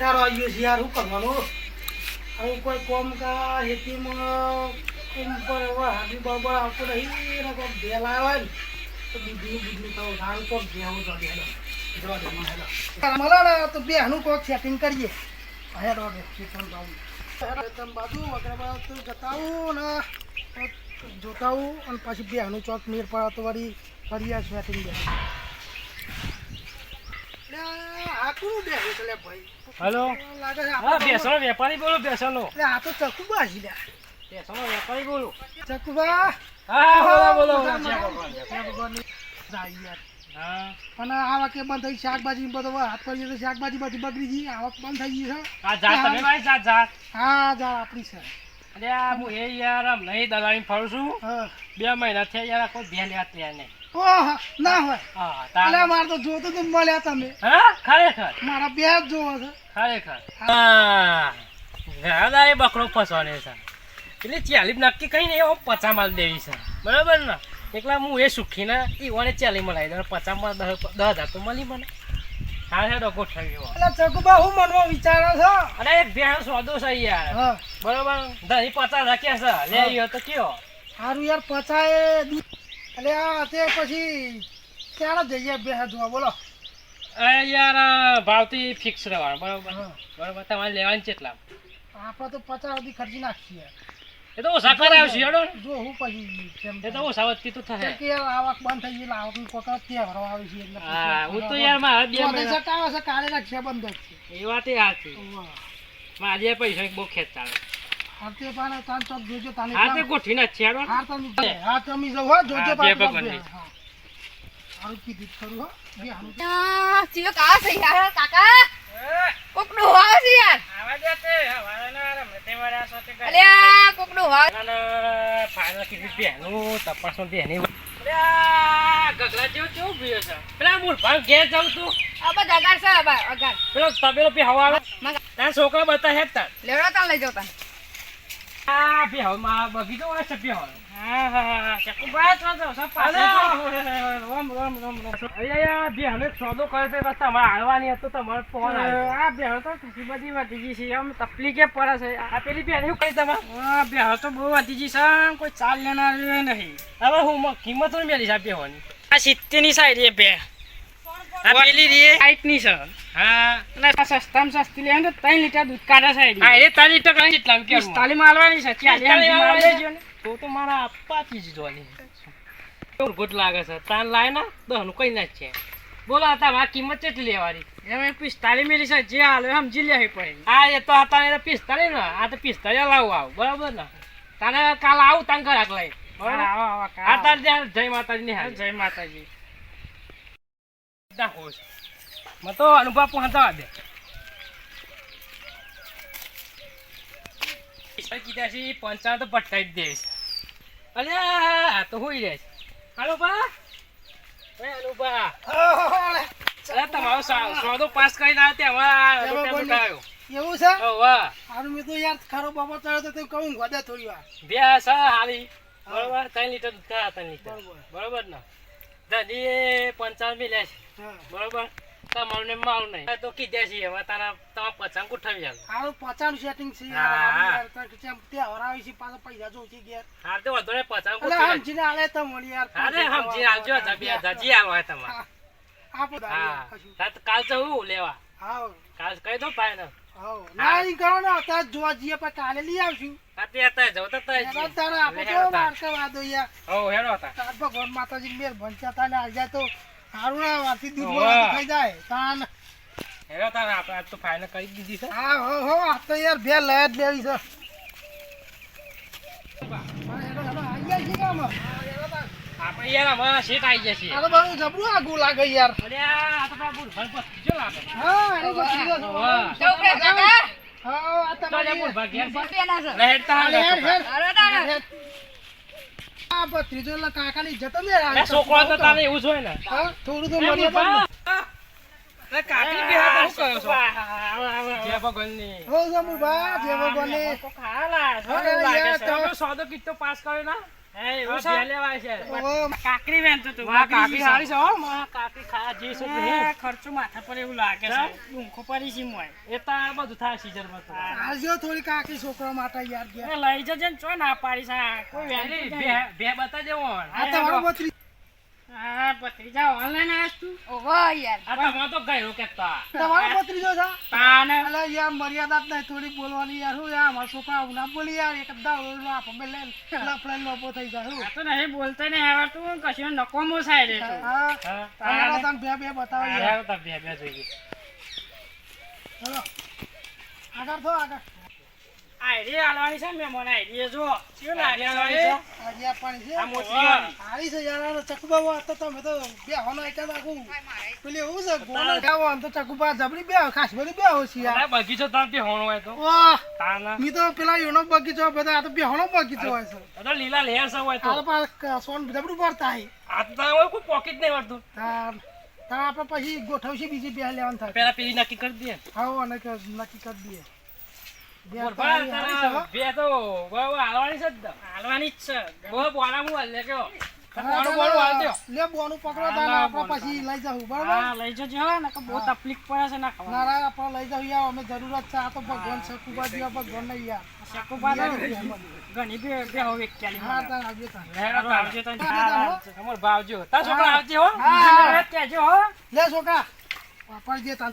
કંટાળો આવી ગયો છે, યાર, શું કરવાનું? હવે કોઈ કોમ કા ખેતીમાં કોમ પર હવે હાથી બરાબર આવતો નહીં ને કોઈ બેલ આવે ને, તો બીજું બીજું કહું ધાન કોક બેહું તો હેલો મળે તો બેહનું કોક સેટિંગ કરીએ. હેડો રે ચિકન બાજુ, વગર બાજુ જતા આવું ને જોતા આવું અને પછી બેહનું ચોક મેર પડે તો વળી આ સેટિંગ બે ભાઈ. હલો? હા બેસણો વેપારી બોલો બેસણો. એટલે આ તો ચકુ બાજી બેસણો વેપારી બોલો. ચકુબા હા બોલો બોલો. હા. પણ આવક વાકે બંધ થઈ શાકભાજી બધો હાથ પડીએ તો શાકભાજી બધી બગડી ગઈ. આવક બંધ થઈ ગઈ છે. આ જાત તમે જાત જાત હા જા આપણી છે. અરે હું એ યાર આમ નહીં દલાલી ફરું છું. હા. બે મહિના થયા યાર કોઈ બે લેવા તૈયાર નહીં. ઓહ ના હોય. હા તાલે માર તો જોતો તો મળ્યા તમે. હા? ખરેખર? મારા બે જ જોવો છે. ખરેખર? હા. દાદા એ બકરો ફસવાને છે. એટલે ચાલીસ નક્કી કઈ નહીં એવો પચા માલ દેવી છે. બરાબર ને? એકલા હું એ સુખીને એ ઓને ચાલી મલાવી દઉં. પચાસમાં દસ દસ હજાર તો મળી મને. હા હેડો ગોઠવી એવો એટલે ચકુબા હું મનમાં વિચારો છો? અરે એક ભેણ સોદો છે યાર. હા. બરોબર? ધણી પચાસ રાખ્યા છે. લે તો કયો. સારું યાર દૂધ એટલે આ તે પછી ક્યારે જઈએ બે જોવા બોલો. એ યાર ભાવથી ફિક્સ રહેવાનું બરાબર. બરોબર તમારે લેવાની એટલા. આપણે તો પચાસ સુધી ખર્ચી નાખીએ. એ તો ઓછા કરે આવશે હેડો જો હું પછી કેમ એ તો ઓછા વધતી તો થાય. કે આવક બંધ થઈ ગઈ આવક આવકની ત્યાં ભરવા આવે છે એટલે હા હું તો યાર મારા બે મહિના સટાવે છે કાલે બંધ છે. એ વાત એ છે મારે પૈસા બહુ ખેંચતા આવે હાર તે પાને તાન ચોક જોજો તાને હા તે ના છે હેડો તમે હા તમે જો જોજો હા, પાછું બે ભગવાનની. બે. હા. હારું કીધું જ ખરું હો બે હારું આ ચિયો કા છે યાર કાકા કોકનું હોય છે યાર આવા દે તે, ના રમે, તે વારે આ સાથે કરે. અલ્યા કોકનું હોય કીધી બેનું, તપાસમાં બેની. અરે ગગલા જેવો કેવો ભીયો છે? પેલા મૂળભાઈ ઘેર જાઉં તું, આ બધા અગાર છે અગાર અગાર પેલો તબેલો બી હવા આવે. તારા છોકરા બતા હેડ તાર. લેવડો તાન લઈ જાવ આ બે હવે માં બગીચો હોય છે હવે. હા, હા, હા. ચકુભાઈ તો સબ પાસે જો. રામ રામ રામ રામ અરે બે હવે સોદો કરે છે, બસ તમારે હાલવાની હતો, તમારો ફોન આવ્યો. આ બે તો બધી વધી છે આમ તકલીફે પડે છે આ પેલી બેન શું કરી તમારે? આ બે તો બહુ વધી છે કોઈ ચાલ લેનાર નહીં હવે હું કિંમત શું છે આ બેહોની? આ સિત્તેરની સાઈડ એ આ પેલી રે હાઈટની છે હા. એટલે સસ્તામાં સસ્તી લે તો ત્રણ લીટર દૂધ કાઢે છે હા એ તારી ટકા કેટલા કેમ પિસ્તાલીસમાં છે. ચાલીસ પિસ્તાલીસમાં માં આલી દેજો ને. તો તો મારા અપ્પાથી જ જોવાની ગુડ લાગે છે? તાન લાય ના દહનું કઈ ના છે. બોલો હતા આ કિંમત કેટલી લેવાની? એમાં પિસ્તાલીસ મિલી છે જે હાલે સમજી લે પડે. આ એ તો હતા ને પિસ્તાલીસ ને આ તો પિસ્તાલીસ લાવું આવું બરાબર ને? તને કાલ આવું તને ઘરાક લઈ. જય માતાજી જય માતાજી. મને તો અનુભવ પહોંચાવા દે કીધા છે પંચાવન તો પટાઈ દઈશ અરે આ તો હોઈ બા એ અનુભા અરે તમારો સો- સોદો પાસ કરીને આવ્યો તે હવે આ એમાં રૂપિયા કોઈ લૂંટાયો. એવું છે વાહ. હારું મેં તો યાર ખરો બાબા ચડ્યો તો તે કહું ગોદે થોડી વાર બે છે હાલી બરોબર ત્રણ લીટર દૂધ ખરા ત્રણ લીટર બરોબર. ને દાદી પંચાવન બી લે છે હા બરોબર તમારું ને નહીં. તો કીધા છીએ હવે તારા તમારા પચાસ ઉઠાવી આલો હારું પચાનું સેટિંગ છે યાર તો આવે છે પાછો પૈસા જોઈ છે ઘેર હાર તો વધુ ને પચાસ એટલે સમજીને આલે તો મળી યાર અરે સમજી આવજો જબી જજી આલો હે તમારે. હા. આપો હા. કાલ હું લેવા? હાવ. કાલ કહી દો ભાઈ ને ના ઈ કરો ને અત્યારે જોવા જઈએ પણ કાલે લઈ આવશું. આતે જવું તો તય તારે આપો લે તો વાર્તા વાદો યાર. હો હેડો હતા. ભગવાન માતાજી મેર ભંચા તાને આવી જાય તો હારું ના વારથી દૂધ હોવે. વાળું જાય તાન હેરો તાન આપણે આજ તો ફાઇનલ કરી દીધી છે હા હો હો આ તો યાર બે લય જ લેવી છે? આપણે યાર અમારા સીટ આવી જશે આ તો બહુ જબરું આગું લાગે યાર અરે આ તો પેલા બુઢભાઈ જો લાગે હા એને તો સીધો છે. જો કાકા હા, આ તો તમારી- બુઢભાઈ ઘેર છે. બેના છે લે હેડતા હાલ હેડ, હેડ, હેડ. હેડ. અરે તાન હેડ. આ ભત્રીજો એટલે કાકાની જતો ને છોકરો તો તારે એવું જ હોય ને. થોડું તો લે મળીએ કાકી બી હાથ શું કરો છો? જય ભગવાનની. હો ભગવાનને. લાગે છે. સોદો પાસ કર્યો ના એ એવું છે બે છે ઓહો, કાકરી તું સારી છે. હો ખા જે છે તે. ખર્ચો માથા પર એવું લાગે છે. ડુંખો પડી છે મોય એ તો આ બધું થાય સીઝનમાં તો આજો થોડી કાકરી છોકરા માટે યાર. એ લઈ જજે ને ચો ના પાડી આ કોઈ બે. બે. આ તમારો બત્રી હા ભત્રીજા ઓનલાઈન આવ્યા તું? ઓહો યાર. આ તમારે તો ગયો કેતા તમારો બત્રીજો છે? તાને અલે યાર મર્યાદા જ નહીં થોડી બોલવાની યાર હું યાર અમારા છોકરા આવું ના બોલી યાર એક દાવ આપો બે લે લફડાઈ લોબો થઈ જાય હું. તો નહીં બોલતા આવડતું કશું નકોમો રે તું. હા તમારા બે બે બતાવો યાર. આ બે બે જોઈએ ચલો આગળ થો આગળ. આઈડી હાલવાની છે મહેમાન આઈડી જો. કેવું લાગે હાલવાની છે? આજે આપવાની છે. આ મોટલી વાળી. છે યાર આ ચકુબા તો તમે તો બે હોનો એક આખું પેલી એવું છે ખાવો આમ તો ચકુબા જબરી બે ખાસ બધી બે હો છે યાર. બગીચો તાર બે હોણો હોય તો. વાહ. તાના. મી તો પેલા યોનો બગીચો બધા આ તો બે હોનો બગીચો હોય છે. તો લીલા લેર છે હોય તો. આ પાછા સોન જબરું પડતા હે. આ તો હોય કોઈ પોકેટ નહીં મળતું તાર તાર આપણે પછી ગોઠવશે બીજી બે લેવાનું થાય. પેલા પેલી નક્કી કરી દે હા નક્કી કરી દઈએ. તકલીફ પડે છે ના ખબર નારાયણ આપણે લઈ જાઉં યાર અમે જરૂરત છે આ તો ભગવાન છે. કુબા જેવા ભગવાન નહીં યાર શકુબા ઘણી બે હવે ભાવજો તાર છોકરા આવજે હો. લે વાપરજે તું.